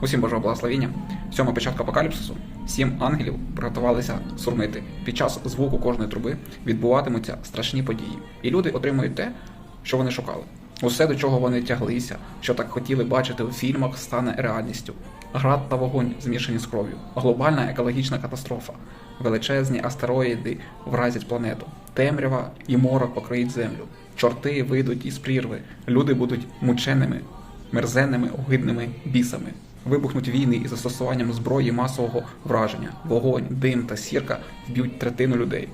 Усім Божого благословіння. Сьома початку апокаліпсису. Сім ангелів приготувалися сурмити. Під час звуку кожної труби відбуватимуться страшні події, і люди отримують те, що вони шукали. Усе, до чого вони тяглися, що так хотіли бачити у фільмах, стане реальністю. Град та вогонь змішані з кров'ю, глобальна екологічна катастрофа, величезні астероїди вразять планету, темрява і морок покриють землю. Чорти вийдуть із прірви, люди будуть мученими, мерзенними огидними бісами. Вибухнуть війни із застосуванням зброї масового враження, вогонь, дим та сірка вб'ють третину людей.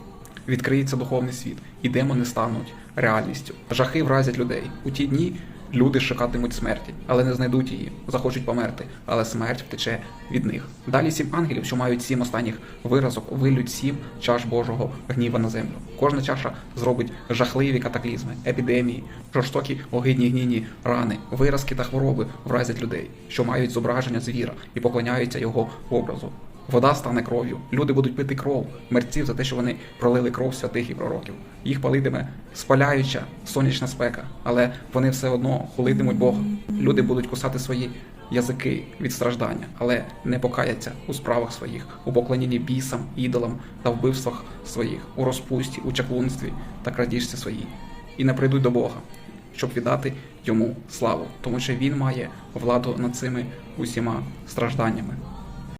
Відкриється духовний світ, і демони стануть реальністю. Жахи вразять людей. У ті дні люди шукатимуть смерті, але не знайдуть її, захочуть померти, але смерть втече від них. Далі сім ангелів, що мають сім останніх виразок, вилють сім чаш Божого гніва на землю. Кожна чаша зробить жахливі катаклізми, епідемії, жорстокі огидні гнійні рани, виразки та хвороби вразять людей, що мають зображення звіра і поклоняються його образу. Вода стане кров'ю, люди будуть пити кров мерців за те, що вони пролили кров святих і пророків. Їх палитиме спаляюча сонячна спека, але вони все одно хулитимуть Бога. Люди будуть кусати свої язики від страждання, але не покаяться у справах своїх, у поклонінні бісам, ідолам та вбивствах своїх, у розпусті, у чаклунстві та крадіжці своїй, і не прийдуть до Бога, щоб віддати йому славу, тому що він має владу над цими усіма стражданнями.